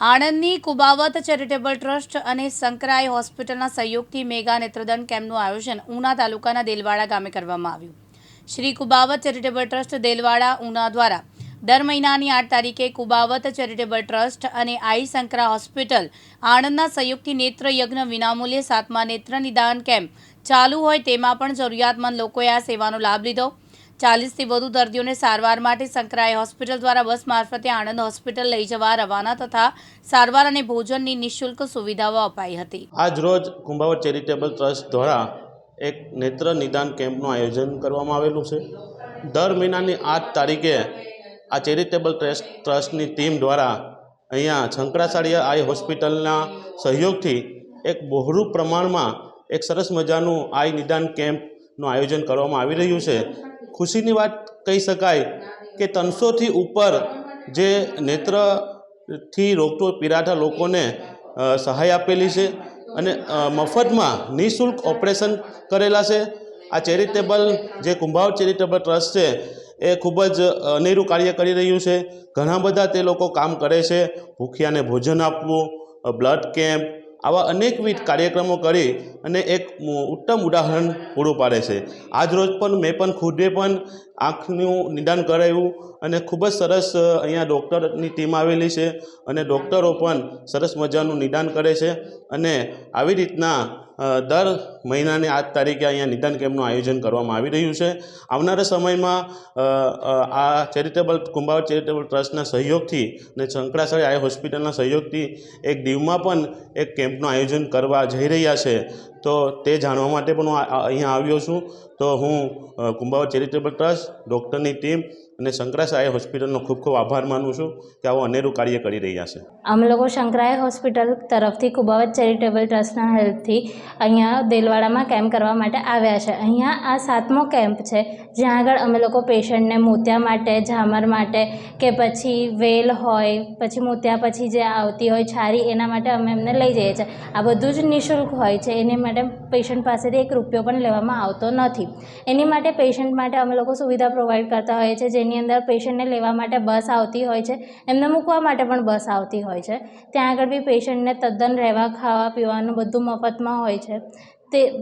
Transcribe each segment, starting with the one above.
આણંદની Kubavat charitable trust અને સંકરાય હોસ્પિટલના સહયોગથી મેગા નેત્રદાન કેમ્પનું આયોજન ઉના તાલુકાના દેલવાડા ગામે કરવામાં આવ્યું. શ્રી કુબાવત ચેરિટેબલ ટ્રસ્ટ દેલવાડા, ઉના દ્વારા દર મહિનાની આઠ તારીખે કુબાવત ચેરિટેબલ ટ્રસ્ટ અને આઈ સંકરા હોસ્પિટલ આણંદના સહયોગથી નેત્ર યજ્ઞ વિનામૂલ્યે સાતમા નેત્ર નિદાન કેમ્પ ચાલુ હોય તેમાં પણ જરૂરિયાતમંદ લોકોએ આ સેવાનો લાભ લીધો. ચાલીસથી વધુ દર્દીઓને સારવાર માટે સંકરાઈ હોસ્પિટલ દ્વારા બસ મારફતે આણંદ હોસ્પિટલ લઈ જવા રવાના તથા સારવાર અને ભોજનની નિઃશુલ્ક સુવિધાઓ અપાઈ હતી. આજ રોજ કુંભાવત ચેરિટેબલ ટ્રસ્ટ દ્વારા એક નેત્ર નિદાન કેમ્પનું આયોજન કરવામાં આવેલું છે. દર મહિનાની આઠ તારીખે આ ચેરિટેબલ ટ્રસ્ટ ટ્રસ્ટની ટીમ દ્વારા અહીંયા શંકરાચાર્ય આઈ હોસ્પિટલના સહયોગથી એક બહોળું પ્રમાણમાં એક સરસ મજાનું આઈ નિદાન કેમ્પનું આયોજન કરવામાં આવી રહ્યું છે. ખુશીની વાત કહી શકાય કે ત્રણસોથી ઉપર જે નેત્રથી રોગતો પીડાતા લોકોને સહાય આપેલી છે અને મફતમાં નિઃશુલ્ક ઓપરેશન કરેલા છે. આ ચેરિટેબલ જે કુંભાવ ચેરિટેબલ ટ્રસ્ટ છે એ ખૂબ જ અનેરું કાર્ય કરી રહ્યું છે. ઘણા બધા તે લોકો કામ કરે છે. ભૂખ્યાને ભોજન આપવું બ્લડ કેમ્પ આવા અનેકવિધ કાર્યક્રમો કરી અને એક ઉત્તમ ઉદાહરણ પૂરું પાડે છે. આજ રોજ પણ મેં પણ ખુદે પણ આંખનું નિદાન કરાવ્યું અને ખૂબ જ સરસ અહીંયા ડૉક્ટરની ટીમ આવેલી છે અને ડૉક્ટરો પણ સરસ મજાનું નિદાન કરે છે અને આવી રીતના દર મહિનાની આજ તારીખે અહીંયા નિદાન કેમ્પનું આયોજન કરવામાં આવી રહ્યું છે. આવનારા સમયમાં આ ચેરિટેબલ કુંભાવત ચેરિટેબલ ટ્રસ્ટના સહયોગથી અને શંકરાચાર્ય આઈ હોસ્પિટલના સહયોગથી એક દીવમાં પણ એક કેમ્પનું આયોજન કરવા જઈ રહ્યા છે. તો તે જાણવા માટે પણ હું અહીંયા આવ્યો છું. તો હું કુંભાવ ચેરિટેબલ ટ્રસ્ટ, ડૉક્ટરની ટીમ અને શંકરાચાર્ય હોસ્પિટલનો ખૂબ ખૂબ આભાર માનું છું કે આવું અનેરું કાર્ય કરી રહ્યા છે. અમે લોકો શંકરાય હોસ્પિટલ તરફથી કુંભાવત ચેરિટેબલ ટ્રસ્ટના હેલ્પથી અહીંયા દેલવાડામાં કેમ્પ કરવા માટે આવ્યા છે. અહીંયા આ સાતમો કેમ્પ છે, જ્યાં આગળ અમે લોકો પેશન્ટને મોતિયા માટે, ઝામર માટે કે પછી વેલ હોય, પછી મોતિયા પછી જે આવતી હોય છારી, એના માટે અમે એમને લઈ જઈએ છીએ. આ બધું જ નિઃશુલ્ક હોય છે. એની માટે પેશન્ટ પાસેથી એક રૂપિયો પણ લેવામાં આવતો નથી. એની માટે પેશન્ટ માટે અમે લોકો સુવિધા પ્રોવાઈડ કરતા હોઈએ છીએ, જેની અંદર પેશન્ટને લેવા માટે બસ આવતી હોય છે. એમને મૂકવા માટે પણ બસ આવતી હોય છે. ત્યાં આગળ બી પેશન્ટને તદ્દન રહેવા, ખાવા, પીવાનું બધું મફતમાં હોય છે. તે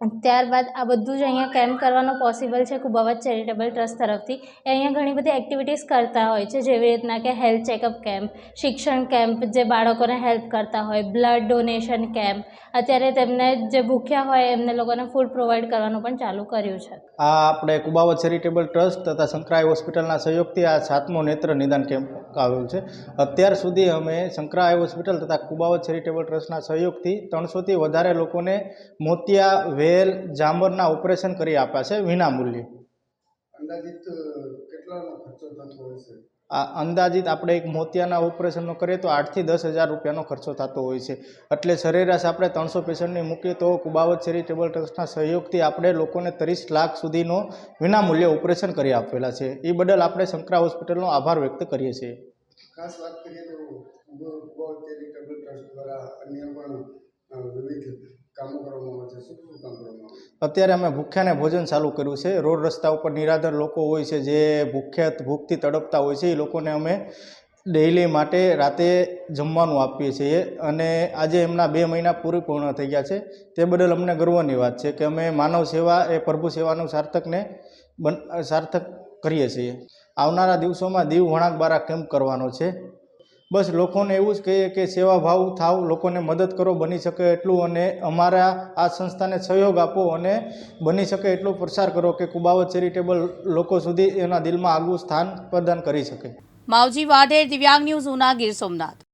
ત્યારબાદ આ બધું જ અહીંયા કેમ્પ કરવાનું પોસિબલ છે કુબાવત ચેરિટેબલ ટ્રસ્ટ તરફથી. એ અહીંયા ઘણી બધી એક્ટિવિટીઝ કરતા હોય છે, જેવી રીતના કે હેલ્થ ચેકઅપ કેમ્પ શિક્ષણ કેમ્પ જે બાળકોને હેલ્પ કરતા હોય બ્લડ ડોનેશન કેમ્પ અત્યારે તેમને જે ભૂખ્યા હોય એમને લોકોને ફૂડ પ્રોવાઈડ કરવાનું પણ ચાલુ કર્યું છે. આ આપણે કુબાવત ચેરિટેબલ ટ્રસ્ટ તથા શંકરાઈ હોસ્પિટલના સહયોગથી આ સાતમો નેત્ર નિદાન કેમ્પ આવેલ છે. અત્યાર સુધી અમે સંકરાય હોસ્પિટલ તથા કુબાવત ચેરિટેબલ ટ્રસ્ટના સહયોગથી ત્રણસોથી વધારે લોકોને મોતિયા વેલ જામરના ઓપરેશન કરી આપ્યા છે અંદાજિત કેટલાનો ખર્ચો થતો હોય છે? આ અંદાજિત આપણે એક મોતિયાના ઓપરેશનનો કરીએ તો આઠથી દસ હજાર રૂપિયાનો ખર્ચો થતો હોય છે. એટલે સરેરાશ આપણે ત્રણસો પેશન્ટને મૂકીએ તો કુબાવત ચેરિટેબલ ટ્રસ્ટના સહયોગથી આપણે લોકોને ત્રીસ લાખ સુધીનો વિનામૂલ્યે ઓપરેશન કરી આપેલા છે. એ બદલ આપણે શંકરા હોસ્પિટલનો આભાર વ્યક્ત કરીએ છીએ. ખાસ વાત કરીએ તો ચેરિટેબલ ટ્રસ્ટ દ્વારા અન્ય પણ વિવિધ અત્યારે અમે ભૂખ્યાને ભોજન ચાલુ કર્યું છે. રોડ રસ્તા ઉપર નિરાધાર લોકો હોય છે, જે ભૂખ્યા, ભૂખથી તડપતા હોય છે, એ લોકોને અમે ડેઇલી માટે રાતે જમવાનું આપીએ છીએ. અને આજે એમના બે મહિના પૂરી પૂર્ણ થઈ ગયા છે. તે બદલ અમને ગર્વની વાત છે કે અમે માનવ સેવા એ પ્રભુ સેવાનું સાર્થકને બન સાર્થક કરીએ છીએ. આવનારા દિવસોમાં દીવ વણાકબારા કેમ્પ કરવાનો છે. બસ લોકોને એવું જ કહીએ કે સેવાભાવ થાવ, લોકોને મદદ કરો, બની શકે એટલું અને અમારા આ સંસ્થાને સહયોગ આપો અને બની શકે એટલો પ્રસાર કરો કે કુબાવત ચેરિટેબલ લોકો સુધી એના દિલમાં આગવું સ્થાન પ્રદાન કરી શકે. માવજી વાઢેર, દિવ્યાંગ ન્યૂઝ ઉના ગીર સોમનાથ.